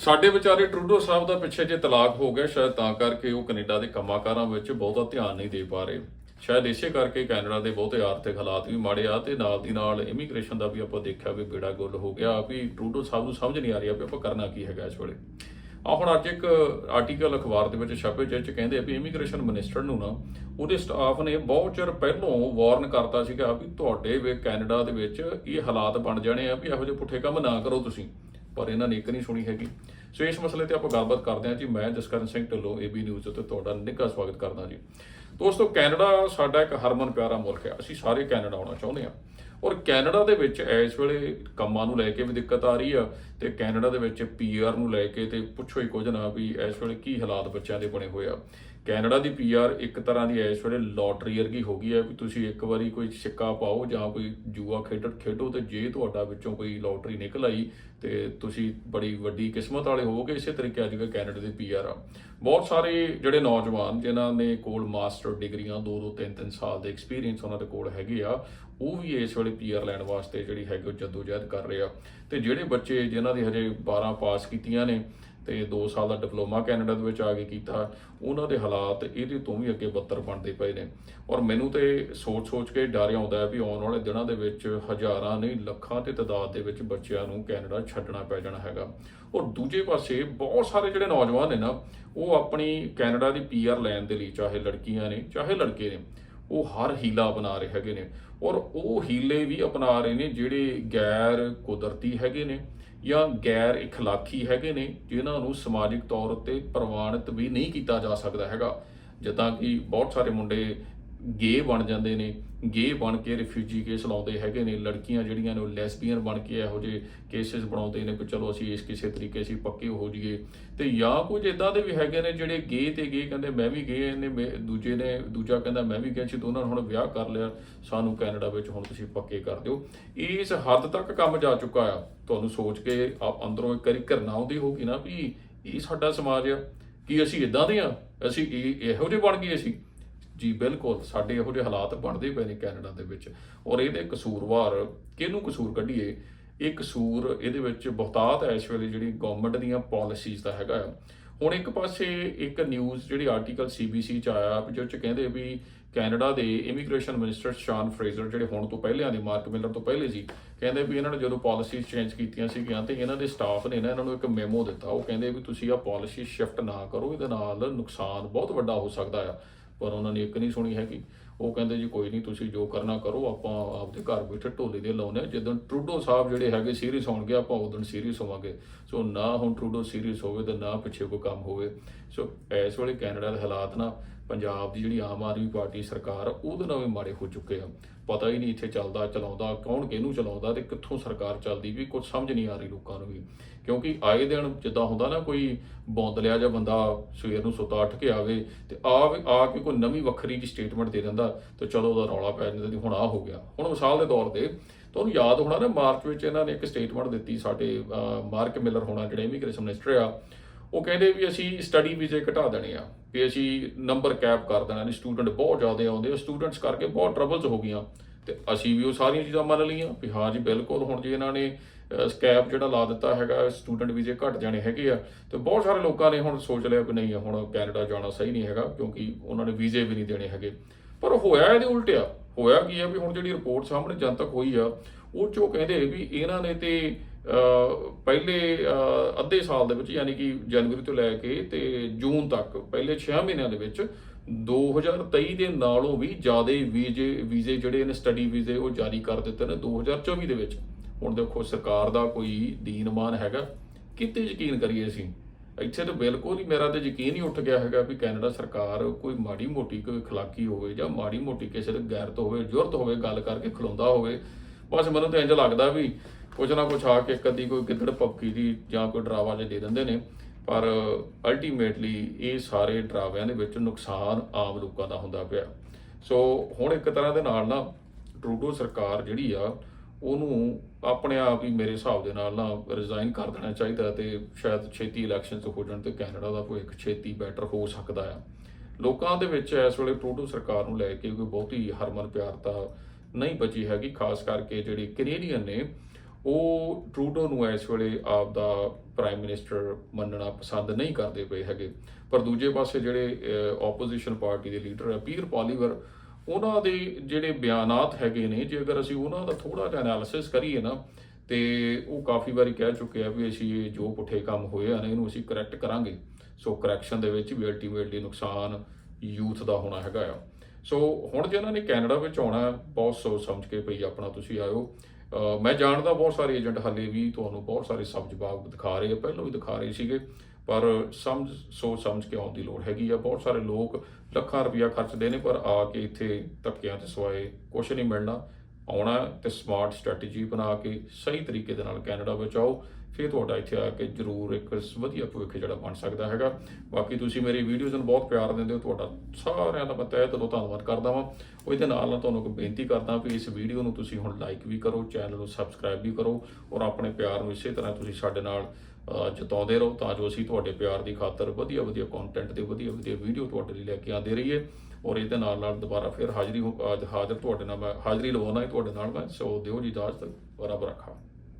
ਸਾਡੇ ਵਿਚਾਰੇ ਟਰੂਡੋ ਸਾਹਿਬ ਦਾ ਪਿੱਛੇ ਜੇ ਤਲਾਕ ਹੋ ਗਿਆ ਸ਼ਾਇਦ ਤਾਂ ਕਰਕੇ ਉਹ ਕੈਨੇਡਾ ਦੇ ਕੰਮਾਕਾਰਾਂ ਵਿੱਚ ਬਹੁਤਾ ਧਿਆਨ ਨਹੀਂ ਦੇ ਪਾ ਰਹੇ। ਸ਼ਾਇਦ ਇਸੇ ਕਰਕੇ ਕੈਨੇਡਾ ਦੇ ਬਹੁਤੇ ਆਰਥਿਕ ਹਾਲਾਤ ਵੀ ਮਾੜੇ ਆ ਤੇ ਨਾਲ ਦੀ ਨਾਲ ਇਮੀਗ੍ਰੇਸ਼ਨ ਦਾ ਵੀ ਆਪਾਂ ਦੇਖਿਆ ਵੀ ਬੇੜਾ ਗੁੱਲ ਹੋ ਗਿਆ। ਵੀ ਟਰੂਡੋ ਸਾਹਿਬ ਨੂੰ ਸਮਝ ਨਹੀਂ ਆ ਰਿਹਾ ਵੀ ਆਪਾਂ ਕਰਨਾ ਕੀ ਹੈਗਾ ਇਸ ਵੇਲੇ। ਆ ਹੁਣ ਅੱਜ ਇੱਕ ਆਰਟੀਕਲ ਅਖਬਾਰ ਦੇ ਵਿੱਚ ਛਪੇ ਜਿਸ ਚ ਕਹਿੰਦੇ ਆ ਵੀ ਇਮੀਗ੍ਰੇਸ਼ਨ ਮਿਨਿਸਟਰ ਨੂੰ ਨਾ ਉਹਦੇ ਸਟਾਫ ਨੇ ਬਹੁਤ ਚਿਰ ਪਹਿਲਾਂ ਵਾਰਨ ਕਰਤਾ ਸੀਗਾ ਵੀ ਤੁਹਾਡੇ ਵੀ ਕੈਨੇਡਾ ਦੇ ਵਿੱਚ ਇਹ ਹਾਲਾਤ ਬਣ ਜਾਣੇ ਆ ਵੀ ਇਹੋ ਜਿਹੇ ਪੁੱਠੇ ਕੰਮ ਨਾ ਕਰੋ ਤੁਸੀਂ। ਪਰ ਇਹਨਾਂ ਨੇ ਇੱਕ ਨਹੀਂ ਸੁਣੀ ਹੈਗੀ। ਸੋ ਇਸ ਮਸਲੇ ਤੇ ਆਪਾਂ ਗੱਲਬਾਤ ਕਰਦੇ ਹਾਂ ਜੀ। ਮੈਂ ਜਸਕਰਨ ਸਿੰਘ ਢਿੱਲੋਂ ਏਬੀ ਨਿਊਜ਼ ਉੱਤੇ ਤੁਹਾਡਾ ਨਿੱਘਾ ਸਵਾਗਤ ਕਰਦਾ ਜੀ। ਦੋਸਤੋ, ਕੈਨੇਡਾ ਸਾਡਾ ਇੱਕ ਹਰਮਨ ਪਿਆਰਾ ਮੁਲਕ ਹੈ ਅਸੀਂ ਸਾਰੇ ਕੈਨੇਡਾ ਆਉਣਾ ਚਾਹੁੰਦੇ ਹਾਂ। ਔਰ ਕੈਨੇਡਾ ਦੇ ਵਿੱਚ ਇਸ ਵੇਲੇ ਕੰਮਾਂ ਨੂੰ ਲੈ ਕੇ ਵੀ ਦਿੱਕਤ ਆ ਰਹੀ ਆ ਤੇ ਕੈਨੇਡਾ ਦੇ ਵਿੱਚ ਪੀਆਰ ਨੂੰ ਲੈ ਕੇ ਤੇ ਪੁੱਛੋ ਹੀ ਕੁਝ ਨਾ ਵੀ ਇਸ ਵੇਲੇ ਕੀ ਹਾਲਾਤ ਬੱਚਿਆਂ ਦੇ ਬਣੇ ਹੋਏ ਆ। ਕੈਨੇਡਾ ਦੀ ਪੀਆਰ ਇੱਕ ਤਰ੍ਹਾਂ ਦੀ ਇਸ ਵੇਲੇ ਲੋਟਰੀ ਵਰਗੀ ਹੋ ਗਈ ਹੈ ਵੀ ਤੁਸੀਂ ਇੱਕ ਵਾਰੀ ਕੋਈ ਸਿੱਕਾ ਪਾਓ ਜਾਂ ਕੋਈ ਜੂਆ ਖੇਡ ਖੇਡੋ ਤੇ ਜੇ ਤੁਹਾਡਾ ਵਿੱਚੋਂ ਕੋਈ ਲੋਟਰੀ ਨਿਕਲ ਆਈ ਤੇ ਤੁਸੀਂ ਬੜੀ ਵੱਡੀ ਕਿਸਮਤ ਵਾਲੇ ਹੋਵੋਗੇ ਇਸੇ ਤਰੀਕੇ ਅੱਜ ਕੱਲ੍ਹ ਕੈਨੇਡਾ ਦੇ ਪੀਆਰ ਆ। ਬਹੁਤ ਸਾਰੇ ਜਿਹੜੇ ਨੌਜਵਾਨ ਜਿਨ੍ਹਾਂ ਨੇ ਕੋਲ ਮਾਸਟਰ ਡਿਗਰੀਆਂ 2-2 3-3 ਸਾਲ ਦੇ ਐਕਸਪੀਰੀਅੰਸ ਉਹਨਾਂ ਦੇ ਕੋਲ ਹੈਗੇ ਆ ਉਹ ਵੀ ਇਸ ਵੇਲੇ ਪੀਆਰ ਲੈਣ ਵਾਸਤੇ ਜਿਹੜੀ ਹੈਗੀ ਉਹ ਜਦੋਜਹਿਦ ਕਰ ਰਹੇ ਆ। ਤੇ ਜਿਹੜੇ ਬੱਚੇ ਜਿਨ੍ਹਾਂ ਦੇ ਹਜੇ 12 ਪਾਸ ਕੀਤੀਆਂ ਨੇ ਤੇ 2 ਸਾਲ ਦਾ ਡਿਪਲੋਮਾ ਕੈਨੇਡਾ ਦੇ ਵਿੱਚ ਆ ਕੇ ਕੀਤਾ, ਉਹਨਾਂ ਦੇ ਹਾਲਾਤ ਇਹਦੇ ਤੋਂ ਵੀ ਅੱਗੇ ਬੱਤਰ ਬਣਦੇ ਪਏ ਨੇ। ਔਰ ਮੈਨੂੰ ਤੇ ਸੋਚ-ਸੋਚ ਕੇ ਡਰ ਆਉਂਦਾ ਹੈ ਵੀ ਆਉਣ ਵਾਲੇ ਦਿਨਾਂ ਦੇ ਵਿੱਚ ਹਜ਼ਾਰਾਂ ਨਹੀਂ, ਲੱਖਾਂ ਤੇ ਤਾਦਾਦ ਦੇ ਵਿੱਚ ਬੱਚਿਆਂ ਨੂੰ ਕੈਨੇਡਾ ਛੱਡਣਾ ਪੈ ਜਾਣਾ ਹੈਗਾ। ਔਰ ਦੂਜੇ ਪਾਸੇ ਬਹੁਤ ਸਾਰੇ ਜਿਹੜੇ ਨੌਜਵਾਨ ਨੇ ਨਾ, ਉਹ ਆਪਣੀ ਕੈਨੇਡਾ ਦੀ ਪੀਆਰ ਲੈਣ ਦੇ ਲਈ ਚਾਹੇ ਲੜਕੀਆਂ ਨੇ, ਚਾਹੇ ਲੜਕੇ ਨੇ ਉਹ ਹਰ ਹੀਲਾ ਅਪਣਾ ਰਹੇ ਹੈਗੇ ਨੇ। ਔਰ ਉਹ ਹੀਲੇ ਵੀ ਅਪਣਾ ਰਹੇ ਨੇ ਜਿਹੜੇ ਗੈਰ ਕੁਦਰਤੀ ਹੈਗੇ ਨੇ ਜਾਂ ਗੈਰ ਇਖਲਾਕੀ ਹੈਗੇ ਨੇ, ਜਿਨ੍ਹਾਂ ਨੂੰ ਸਮਾਜਿਕ ਤੌਰ ਉੱਤੇ ਪ੍ਰਵਾਨਿਤ ਵੀ ਨਹੀਂ ਕੀਤਾ ਜਾ ਸਕਦਾ ਹੈਗਾ। ਜਿੱਦਾਂ ਕਿ ਬਹੁਤ ਸਾਰੇ ਮੁੰਡੇ ਗੇ ਬਣ ਜਾਂਦੇ ਨੇ, ਗੇ ਬਣ ਕੇ ਰਿਫਿਊਜੀ ਕੇਸ ਲਾਉਂਦੇ ਹੈਗੇ ਨੇ, ਲੜਕੀਆਂ ਜਿਹੜੀਆਂ ਨੇ ਉਹ ਲੈਸਬੀਅਨ ਬਣ ਕੇ ਇਹੋ ਜਿਹੇ ਕੇਸਿਸ ਬਣਾਉਂਦੇ ਨੇ ਕਿ ਚਲੋ ਅਸੀਂ ਇਸ ਕਿਸੇ ਤਰੀਕੇ ਅਸੀਂ ਪੱਕੇ ਹੋ ਜਾਈਏ। ਤੇ ਜਾਂ ਕੁਝ ਇਦਾਂ ਦੇ ਵੀ ਹੈਗੇ ਨੇ ਜਿਹੜੇ ਗੇ ਤੇ ਗੇ ਕਹਿੰਦੇ ਮੈਂ ਵੀ ਗੇ ਨੇ ਮੈਂ- ਦੂਜੇ ਨੇ, ਦੂਜਾ ਕਹਿੰਦਾ ਮੈਂ ਵੀ ਗੇ ਸੀ ਦੋਨਾਂ ਨੇ ਹੁਣ ਵਿਆਹ ਕਰ ਲਿਆ, ਸਾਨੂੰ ਕੈਨੇਡਾ ਵਿੱਚ ਹੁਣ ਤੁਸੀਂ ਪੱਕੇ ਕਰ ਦਿਓ। ਇਸ ਹੱਦ ਤੱਕ ਕੰਮ ਜਾ ਚੁੱਕਾ ਆ। ਤੁਹਾਨੂੰ ਸੋਚ ਕੇ ਆਪ ਅੰਦਰੋਂ ਇੱਕ ਵਾਰੀ ਘਰਨਾ ਆਉਂਦੀ ਹੋਗੀ ਨਾ ਵੀ ਇਹ ਸਾਡਾ ਸਮਾਜ ਆ, ਕਿ ਅਸੀਂ ਇਦਾਂ ਦੇ ਆ, ਅਸੀਂ ਇਹ- ਇਹੋ ਜਿਹੇ ਬਣ ਗਏ ਅਸੀਂ। ਜੀ, ਬਿਲਕੁਲ, ਸਾਡੇ ਇਹੋ ਜਿਹੇ ਹਾਲਾਤ ਬਣਦੇ ਪਏ ਨੇ ਕੈਨੇਡਾ ਦੇ ਵਿੱਚ। ਔਰ ਇਹਦੇ ਕਸੂਰਵਾਰ ਕਿਹਨੂੰ ਕਸੂਰ ਕੱਢੀਏ? ਇਹ ਕਸੂਰ ਇਹਦੇ ਵਿੱਚ ਬਹੁਤਾਤ ਹੈ ਇਸ ਵੇਲੇ ਜਿਹੜੀ ਗਵਰਨਮੈਂਟ ਦੀਆਂ ਪਾਲਿਸੀਜ਼ ਦਾ ਹੈਗਾ ਆ। ਹੁਣ ਇੱਕ ਪਾਸੇ ਇੱਕ ਨਿਊਜ਼ ਜਿਹੜੀ ਆਰਟੀਕਲ ਸੀਬੀਸੀ ਚ ਆਇਆ ਜਿਹਦੇ ਚ ਕਹਿੰਦੇ ਵੀ ਕੈਨੇਡਾ ਦੇ ਇਮੀਗ੍ਰੇਸ਼ਨ ਮਿਨਿਸਟਰ ਸ਼ਾਨ ਫਰੇਜ਼ਰ ਜਿਹੜੇ ਹੁਣ ਤੋਂ ਪਹਿਲਿਆਂ ਦੇ, ਮਾਰਕ ਮਿਲਰ ਤੋਂ ਪਹਿਲੇ ਸੀ, ਕਹਿੰਦੇ ਵੀ ਇਹਨਾਂ ਨੇ ਜਦੋਂ ਪਾਲਿਸੀਜ਼ ਚੇਂਜ ਕੀਤੀਆਂ ਸੀਗੀਆਂ ਤੇ ਇਹਨਾਂ ਦੇ ਸਟਾਫ ਨੇ ਨਾ ਇਹਨਾਂ ਨੂੰ ਇੱਕ ਮੈਮੋ ਦਿੱਤਾ। ਉਹ ਕਹਿੰਦੇ ਵੀ ਤੁਸੀਂ ਆਹ ਪਾਲਿਸੀ ਸ਼ਿਫਟ ਨਾ ਕਰੋ, ਇਹਦੇ ਨਾਲ ਨੁਕਸਾਨ ਬਹੁਤ ਵੱਡਾ ਹੋ ਸਕਦਾ ਆ। ਪਰ ਉਹਨਾਂ ਨੇ ਇੱਕ ਨਹੀਂ ਸੁਣੀ ਹੈਗੀ। ਉਹ ਕਹਿੰਦੇ ਜੀ, ਕੋਈ ਨਹੀਂ, ਤੁਸੀਂ ਜੋ ਕਰਨਾ ਕਰੋ, ਆਪਾਂ ਆਪਦੇ ਘਰ ਬੈਠੇ ਢੋਲੀ ਦੇ ਲਾਉਨੇ ਆ ਜਦੋਂ ਟਰੂਡੋ ਸਾਹਿਬ ਜਿਹੜੇ ਹੈਗੇ ਸੀਰੀਅਸ ਹੋਣਗੇ, ਆਪਾਂ ਉਦੋਂ ਸੀਰੀਅਸ ਹੋਵਾਂਗੇ। ਸੋ ਨਾ ਹੁਣ ਟਰੂਡੋ ਸੀਰੀਅਸ ਹੋਵੇ ਤੇ ਨਾ ਪਿੱਛੇ ਕੋਈ ਕੰਮ ਹੋਵੇ। ਸੋ ਇਸ ਵੇਲੇ ਕੈਨੇਡਾ ਦੇ ਹਾਲਾਤ ਨਾ ਪੰਜਾਬ ਦੀ ਜਿਹੜੀ ਆਮ ਆਦਮੀ ਪਾਰਟੀ ਸਰਕਾਰ ਆ, ਉਹਦੇ ਨਾਲ ਵੀ ਮਾੜੇ ਹੋ ਚੁੱਕੇ ਆ। ਪਤਾ ਹੀ ਨਹੀਂ ਇੱਥੇ ਚੱਲਦਾ ਚਲਾਉਂਦਾ ਕੌਣ ਕਿਹਨੂੰ ਚਲਾਉਂਦਾ ਤੇ ਕਿੱਥੋਂ ਸਰਕਾਰ ਚੱਲਦੀ ਵੀ ਕੁਝ ਸਮਝ ਨਹੀਂ ਆ ਰਹੀ ਲੋਕਾਂ ਨੂੰ ਵੀ। ਕਿਉਂਕਿ ਆਏ ਦਿਨ ਜਿੱਦਾਂ ਹੁੰਦਾ ਨਾ ਕੋਈ ਬੌਂਦਲਿਆ ਜਾਂ ਬੰਦਾ ਸਵੇਰ ਨੂੰ ਸੁੱਤਾ ਉੱਠ ਕੇ ਆਵੇ ਤੇ ਆ ਆ ਕੇ ਕੋਈ ਨਵੀਂ ਵੱਖਰੀ ਜੀ ਸਟੇਟਮੈਂਟ ਦੇ ਦਿੰਦਾ ਤੇ ਚਲੋ ਉਹਦਾ ਰੌਲਾ ਪੈ ਜਾਂਦਾ ਵੀ ਹੁਣ ਆ ਹੋ ਗਿਆ। ਹੁਣ ਮਿਸਾਲ ਦੇ ਤੌਰ ਤੇ ਤੁਹਾਨੂੰ ਯਾਦ ਹੋਣਾ ਨਾ ਮਾਰਚ ਵਿੱਚ ਇਹਨਾਂ ਨੇ ਇੱਕ ਸਟੇਟਮੈਂਟ ਦਿੱਤੀ ਸਾਡੇ ਮਾਰਕ ਮਿਲਰ ਹੋਣਾ ਜਿਹੜੇ ਇਮੀਗ੍ਰੇਸ਼ਨ ਮਿਨਿਸਟਰ ਆ ਉਹ ਕਹਿੰਦੇ ਵੀ ਅਸੀਂ ਸਟੱਡੀ ਵੀਜ਼ੇ ਘਟਾ ਦੇਣੇ ਆ, ਵੀ ਅਸੀਂ ਨੰਬਰ ਕੈਪ ਕਰ ਦੇਣਾ ਨੇ ਸਟੂਡੈਂਟ ਬਹੁਤ ਜ਼ਿਆਦਾ ਆਉਂਦੇ ਆ ਸਟੂਡੈਂਟਸ ਕਰਕੇ ਬਹੁਤ ਟਰਬਲਸ ਹੋ ਗਈਆਂ। ਤੇ ਅਸੀਂ ਵੀ ਉਹ ਸਾਰੀਆਂ ਚੀਜ਼ਾਂ ਮੰਨ ਲਈਆਂ ਵੀ ਹਾਂ ਜੀ, ਬਿਲਕੁਲ ਹੁਣ ਜੇ ਇਹਨਾਂ ਨੇ ਸਕੈਪ ਜਿਹੜਾ ਲਾ ਦਿੱਤਾ ਹੈਗਾ ਸਟੂਡੈਂਟ ਵੀਜ਼ੇ ਘਟ ਜਾਣੇ ਹੈਗੇ ਆ, ਤੇ ਬਹੁਤ ਸਾਰੇ ਲੋਕਾਂ ਨੇ ਹੁਣ ਸੋਚ ਲਿਆ ਕਿ ਨਹੀਂ, ਹੁਣ ਕੈਨੇਡਾ ਜਾਣਾ ਸਹੀ ਨਹੀਂ ਹੈਗਾ, ਕਿਉਂਕਿ ਉਹਨਾਂ ਨੇ ਵੀਜ਼ੇ ਵੀ ਨਹੀਂ ਦੇਣੇ ਹੈਗੇ। ਪਰ ਹੋਇਆ ਇਹਦੇ ਉਲਟਿਆ, ਹੋਇਆ ਕੀ ਹੈ ਵੀ ਹੁਣ ਜਿਹੜੀ ਰਿਪੋਰਟ ਸਾਹਮਣੇ ਜਨਤਕ ਹੋਈ ਆ, ਉਹ ਚੋਂ ਕਹਿੰਦੇ ਵੀ ਇਹਨਾਂ ਨੇ ਤੇ ਪਹਿਲੇ ਅੱਧੇ ਸਾਲ ਦੇ ਵਿੱਚ ਯਾਨੀ ਕਿ ਜਨਵਰੀ ਤੋਂ ਲੈ ਕੇ ਤੇ ਜੂਨ ਤੱਕ, ਪਹਿਲੇ 6 ਮਹੀਨਿਆਂ ਦੇ ਵਿੱਚ 2023 ਦੇ ਨਾਲੋਂ ਵੀ ਜ਼ਿਆਦਾ ਵੀਜ਼ੇ ਵੀਜ਼ੇ ਜਿਹੜੇ ਨੇ ਸਟੱਡੀ ਵੀਜ਼ੇ ਉਹ ਜਾਰੀ ਕਰ ਦਿੱਤੇ ਨੇ 2024 ਦੇ ਵਿੱਚ। ਹੁਣ ਦੇਖੋ, ਸਰਕਾਰ ਦਾ ਕੋਈ ਦੀਨਮਾਨ ਹੈਗਾ। ਕਿਤੇ ਯਕੀਨ ਕਰੀਏ ਅਸੀਂ, ਇੱਥੇ ਤਾਂ ਬਿਲਕੁਲ ਹੀ ਮੇਰਾ ਤਾਂ ਯਕੀਨ ਹੀ ਉੱਠ ਗਿਆ ਹੈਗਾ ਵੀ ਕੈਨੇਡਾ ਸਰਕਾਰ ਕੋਈ ਮਾੜੀ ਮੋਟੀ ਕੋਈ ਖਲਾਕੀ ਹੋਵੇ ਜਾਂ ਮਾੜੀ ਮੋਟੀ ਕਿਸੇ ਦੇ ਗੈਰਤ ਹੋਵੇ ਜ਼ਰੂਰਤ ਹੋਵੇ, ਗੱਲ ਕਰਕੇ ਖਲੋਂਦਾ ਹੋਵੇ। ਬਸ ਮੈਨੂੰ ਤਾਂ ਇੰਜ ਲੱਗਦਾ ਵੀ ਕੁਝ ਨਾ ਕੁਝ ਆ ਕੇ ਕਦੀ ਕੋਈ ਗਿੱਦੜ ਪੱਕੀ ਦੀ ਜਾਂ ਕੋਈ ਡਰਾਵਾ ਜੇ ਦੇ ਦਿੰਦੇ ਨੇ, ਪਰ ਅਲਟੀਮੇਟਲੀ ਇਹ ਸਾਰੇ ਡਰਾਵਿਆਂ ਦੇ ਵਿੱਚ ਨੁਕਸਾਨ ਆਮ ਲੋਕਾਂ ਦਾ ਹੁੰਦਾ ਪਿਆ। ਸੋ ਹੁਣ ਇੱਕ ਤਰ੍ਹਾਂ ਦੇ ਨਾਲ ਨਾ ਟਰੂਡੋ ਸਰਕਾਰ ਜਿਹੜੀ ਆ, ਉਹਨੂੰ ਆਪਣੇ ਆਪ ਹੀ ਮੇਰੇ ਹਿਸਾਬ ਦੇ ਨਾਲ ਨਾ ਰਿਜ਼ਾਈਨ ਕਰ ਦੇਣਾ ਚਾਹੀਦਾ ਤੇ ਸ਼ਾਇਦ ਛੇਤੀ ਇਲੈਕਸ਼ਨਸ ਹੋ ਜਾਣ ਤੇ ਕੈਨੇਡਾ ਦਾ ਕੋਈ ਇੱਕ ਛੇਤੀ ਬੈਟਰ ਹੋ ਸਕਦਾ ਆ। ਲੋਕਾਂ ਦੇ ਵਿੱਚ ਇਸ ਵੇਲੇ ਟਰੂਡੋ ਸਰਕਾਰ ਨੂੰ ਲੈ ਕੇ ਕੋਈ ਬਹੁਤੀ ਹਰਮਨ ਪਿਆਰਤਾ ਨਹੀਂ ਬਚੀ ਹੈਗੀ, ਖਾਸ ਕਰਕੇ ਜਿਹੜੇ ਕੈਨੇਡੀਅਨ ਨੇ ਉਹ ਟਰੂਡੋ ਨੂੰ ਇਸ ਵੇਲੇ ਆਪ ਦਾ ਪ੍ਰਾਈਮ ਮਿਨਿਸਟਰ ਮੰਨਣਾ ਪਸੰਦ ਨਹੀਂ ਕਰਦੇ ਪਏ ਹੈਗੇ। ਪਰ ਦੂਜੇ ਪਾਸੇ ਜਿਹੜੇ ਆਪੋਜੀਸ਼ਨ ਪਾਰਟੀ ਦੇ ਲੀਡਰ ਹੈ ਪੀਰ ਪਾਲੀਵਰ, ਉਹਨਾਂ ਦੇ ਜਿਹੜੇ ਬਿਆਨਾਤ ਹੈਗੇ ਨੇ ਜੇ ਅਗਰ ਅਸੀਂ ਉਹਨਾਂ ਦਾ ਥੋੜਾ ਜਿਹਾ ਐਨਾਲਿਸਿਸ ਕਰੀਏ ਨਾ, ਤੇ ਉਹ ਕਾਫੀ ਵਾਰੀ ਕਹਿ ਚੁੱਕੇ ਆ ਵੀ ਅਸੀਂ ਇਹ ਜੋ ਪੁੱਠੇ ਕੰਮ ਹੋਏ ਆ ਨੇ, ਇਹਨੂੰ ਅਸੀਂ ਕਰੈਕਟ ਕਰਾਂਗੇ। ਸੋ ਕਰੈਕਸ਼ਨ ਦੇ ਵਿੱਚ ਵੀ ਅਲਟੀਮੇਟਲੀ ਨੁਕਸਾਨ ਯੂਥ ਦਾ ਹੋਣਾ ਹੈਗਾ ਆ। ਸੋ ਹੁਣ ਜੇ ਜਿਹਨਾਂ ਨੇ ਕੈਨੇਡਾ ਵਿੱਚ ਆਉਣਾ ਬਹੁਤ ਸੋਚ ਸਮਝ ਕੇ ਭਈ ਆਪਣਾ ਤੁਸੀਂ ਆਇਓ। ਮੈਂ ਜਾਣਦਾ ਬਹੁਤ ਸਾਰੇ ਏਜੰਟ ਹਾਲੇ ਵੀ ਤੁਹਾਨੂੰ ਬਹੁਤ ਸਾਰੇ ਸਬਜ਼ ਬਾਗ ਦਿਖਾ ਰਹੇ ਆ, ਪਹਿਲਾਂ ਵੀ ਦਿਖਾ ਰਹੇ ਸੀਗੇ, ਪਰ ਸਮਝ, ਸੋਚ ਸਮਝ ਕੇ ਆਉਣ ਦੀ ਲੋੜ ਹੈਗੀ ਆ। ਬਹੁਤ ਸਾਰੇ ਲੋਕ ਲੱਖਾਂ ਰੁਪਇਆ ਖਰਚਦੇ ਨੇ, ਪਰ ਆ ਕੇ ਇੱਥੇ ਧੱਕਿਆਂ ਤੇ ਸਵਾਏ ਕੁਝ ਨਹੀਂ ਮਿਲਣਾ। ਆਉਣਾ ਤੇ ਸਮਾਰਟ ਸਟ੍ਰੈਟਜੀ ਬਣਾ ਕੇ ਸਹੀ ਤਰੀਕੇ ਦੇ ਨਾਲ ਕੈਨੇਡਾ ਵਿੱਚ ਆਓ। ਫਿਰ ਤੁਹਾਡਾ ਇੱਥੇ ਆ ਕੇ ਜ਼ਰੂਰ ਇੱਕ ਵਧੀਆ ਭਵਿੱਖ ਜਿਹੜਾ ਬਣ ਸਕਦਾ ਹੈਗਾ। ਬਾਕੀ ਤੁਸੀਂ ਮੇਰੀ ਵੀਡੀਓਜ਼ ਨੂੰ ਬਹੁਤ ਪਿਆਰ ਦਿੰਦੇ ਹੋ ਤੁਹਾਡਾ ਸਾਰਿਆਂ ਦਾ ਮੈਂ ਤਹਿ ਦਿਲੋਂ ਧੰਨਵਾਦ ਕਰਦਾ ਵਾਂ। ਉਹ ਇਹਦੇ ਨਾਲ ਨਾਲ ਤੁਹਾਨੂੰ ਇੱਕ ਬੇਨਤੀ ਕਰਦਾ ਵੀ ਇਸ ਵੀਡੀਓ ਨੂੰ ਤੁਸੀਂ ਹੁਣ ਲਾਈਕ ਵੀ ਕਰੋ ਚੈਨਲ ਨੂੰ ਸਬਸਕ੍ਰਾਈਬ ਵੀ ਕਰੋ ਔਰ ਆਪਣੇ ਪਿਆਰ ਨੂੰ ਇਸੇ ਤਰ੍ਹਾਂ ਤੁਸੀਂ ਸਾਡੇ ਨਾਲ ਅਹ, ਜਤਾਉਂਦੇ ਰਹੋ ਤਾਂ ਜੋ ਅਸੀਂ ਤੁਹਾਡੇ ਪਿਆਰ ਦੀ ਖਾਤਰ ਵਧੀਆ ਵਧੀਆ ਕੰਟੈਂਟ ਤੇ ਵਧੀਆ ਵਧੀਆ ਵੀਡੀਓ ਤੁਹਾਡੇ ਲਈ ਲੈ ਕੇ ਆਉਂਦੇ ਰਹੀਏ ਔਰ ਇਹਦੇ ਨਾਲ ਨਾਲ ਦੁਬਾਰਾ ਫਿਰ ਹਾਜ਼ਰੀ ਹੋ- ਅੱਜ ਹਾਜ਼ਰ ਤੁਹਾਡੇ ਨਾਲ ਮੈਂ ਹਾਜ਼ਰੀ ਲਵਾਉਣਾ ਹੈ ਤੁਹਾਡੇ ਨਾਲ ਮੈਂ ਸੋ ਦਿਓ ਜੀ ਦਾਜ ਤੱਕ ਬਰਾਬਰ ਰੱਖਾਂ।